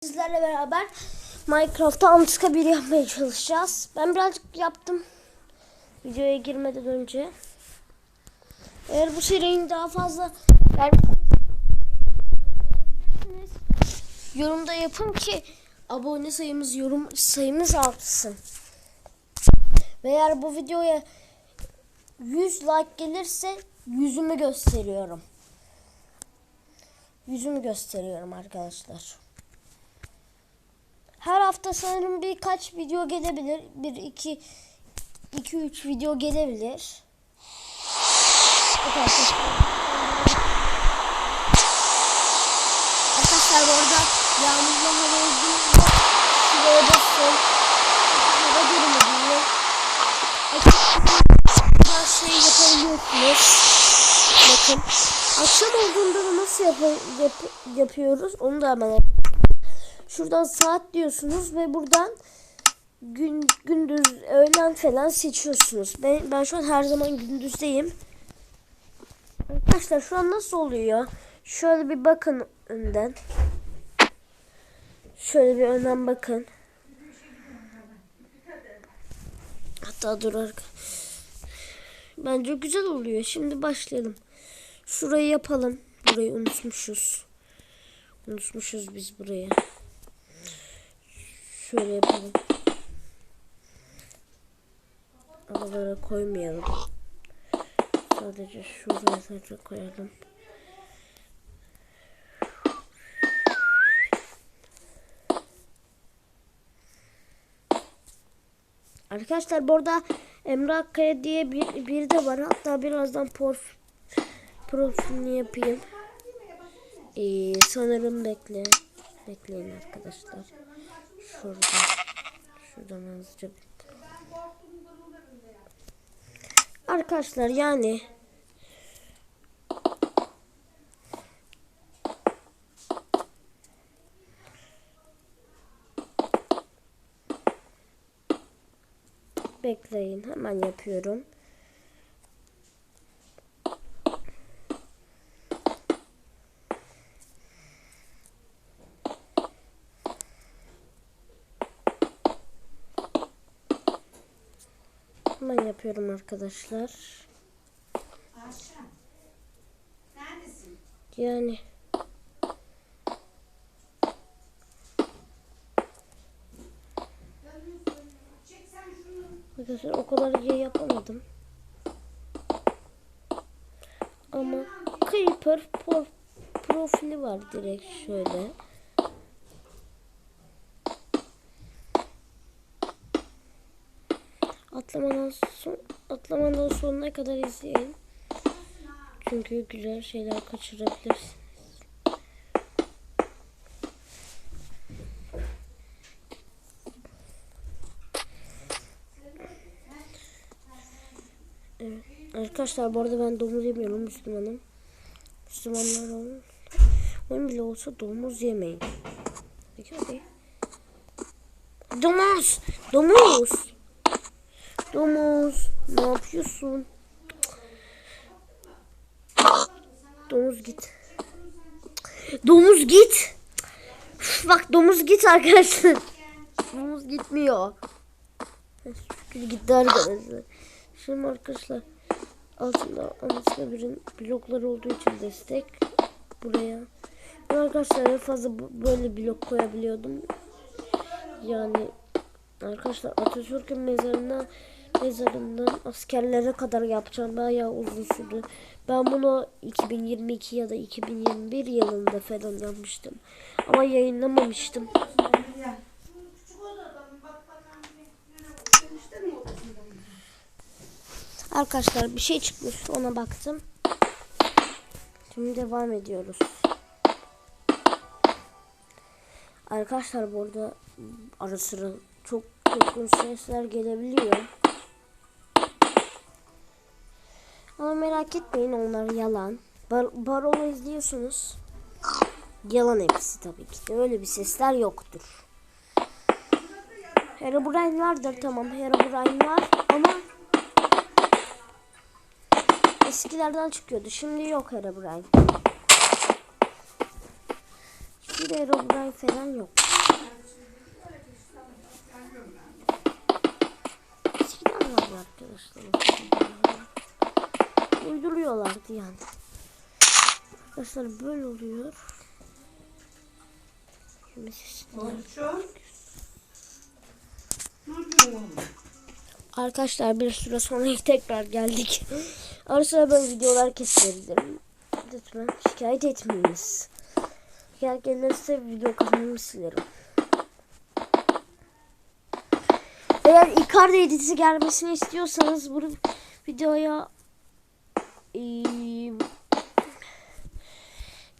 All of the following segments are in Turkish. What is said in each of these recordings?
sizlerle beraber Minecraft'ta Anıtkabir yapmaya çalışacağız. Ben birazcık yaptım. Videoya girmeden önce. Eğer bu serinin daha fazla gelmesini yorumda yapın ki abone sayımız yorum sayımız artsın. Ve eğer bu videoya 100 like gelirse yüzümü gösteriyorum. Yüzümü gösteriyorum arkadaşlar. Her hafta sanırım birkaç video gelebilir. Bir, iki, iki, üç video gelebilir. Arkadaşlar. Arada yağmurlu hava olduğunda şuraya sol hava durumu diyor. Ekran şey yapabiliyorsunuz. Bakın. Akşam olduğunda da nasıl yap yap yapıyoruz onu da hemen Şuradan saat diyorsunuz ve buradan gün gündüz öğlen falan seçiyorsunuz. Ben ben şu an her zaman gündüzdeyim. Arkadaşlar şu an nasıl oluyor? Şöyle bir bakın önden. Şöyle bir önden bakın. Hatta dur arka. Bence güzel oluyor. Şimdi başlayalım. Şurayı yapalım. Burayı unutmuşuz. Unutmuşuz biz burayı. Şöyle yapalım. Aralara koymayalım. Sadece şuraya sadece koyalım. Arkadaşlar burada Emre Akkaya diye bir, bir de var. Hatta birazdan porf, profilini yapayım. Ee, sanırım bekle. Bekleyin arkadaşlar. Şurada. Şuradan azıcık. Arkadaşlar yani Bekleyin hemen yapıyorum. Hemen yapıyorum arkadaşlar. Yani arkadaşlar o kadar iyi yapamadım. Ama Creeper profili var direkt şöyle. Atlamadan son atlamadan sonuna kadar izleyin. Çünkü güzel şeyler kaçırabilirsiniz. Evet. Arkadaşlar bu arada ben domuz yemiyorum Müslümanım. Müslümanlar olun. Oyun bile olsa domuz yemeyin. Peki hadi. Domuz! Domuz! Domuz! Ne yapıyorsun? Domuz git. Domuz git. Bak domuz git arkadaşlar. Domuz gitmiyor. Şükür gitti arkadaşlar. Şimdi arkadaşlar altında Anıtkabir'in blokları olduğu için destek buraya. Ben arkadaşlar fazla böyle blok koyabiliyordum. Yani arkadaşlar Atatürk'ün mezarından mezarından askerlere kadar yapacağım. Bayağı uzun sürdü. Ben bunu 2022 ya da 2021 yılında falan yapmıştım. Ama yayınlamamıştım. Arkadaşlar bir şey çıkmış ona baktım. Şimdi devam ediyoruz. Arkadaşlar burada ara sıra çok korkunç sesler gelebiliyor. Ama merak etmeyin onlar yalan. Bar Baron'u izliyorsunuz. Yalan hepsi tabii ki. Öyle bir sesler yoktur. Herobrine vardır tamam. Herobrine var ama eskilerden çıkıyordu. Şimdi yok Herobrine. De Herobrine falan yok. Eskiden vardı arkadaşlar. Uyduruyorlardı yani. Arkadaşlar böyle oluyor. Arkadaşlar bir süre sonra tekrar geldik. Ara sıra böyle videolar kesebilirim. Lütfen şikayet etmeyiniz. Şikayet gelirse video kanalımı silerim. Eğer Icardi editi gelmesini istiyorsanız bu videoya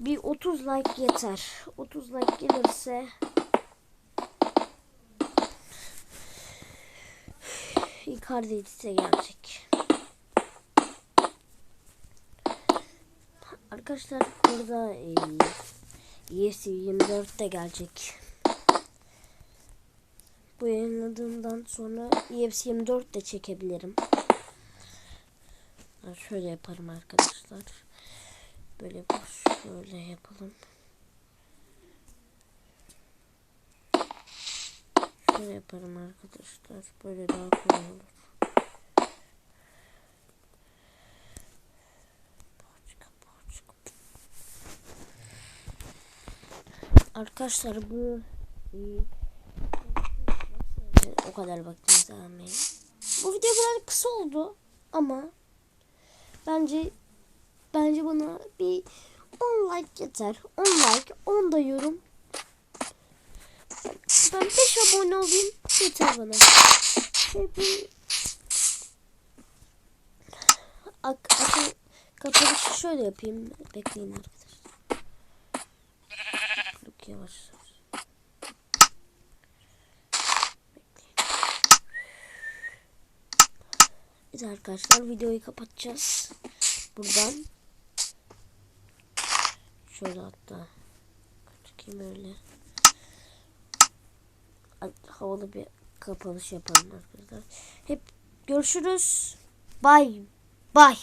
bir 30 like yeter. 30 like gelirse Icardi edite gelecek. Arkadaşlar burada e, EFC 24 de gelecek. Bu yayınladığımdan sonra EFC 24 de çekebilirim. Şöyle yaparım arkadaşlar. Böyle şöyle yapalım. Şöyle yaparım arkadaşlar. Böyle daha kolay olur. Arkadaşlar bu o kadar vaktimizi almayın. Bu video biraz kısa oldu ama bence bence buna bir 10 like yeter. 10 like, 10 da yorum. Ben 5 abone olayım yeter bana. Bir Ak akıl kapanışı şöyle yapayım. Bekleyin arkadaşlar. Çok yavaş. Bekleyin. Evet arkadaşlar videoyu kapatacağız. Buradan. Şöyle hatta. Çıkayım öyle. Havalı bir kapanış yapalım arkadaşlar. Hep görüşürüz. Bye. Bye.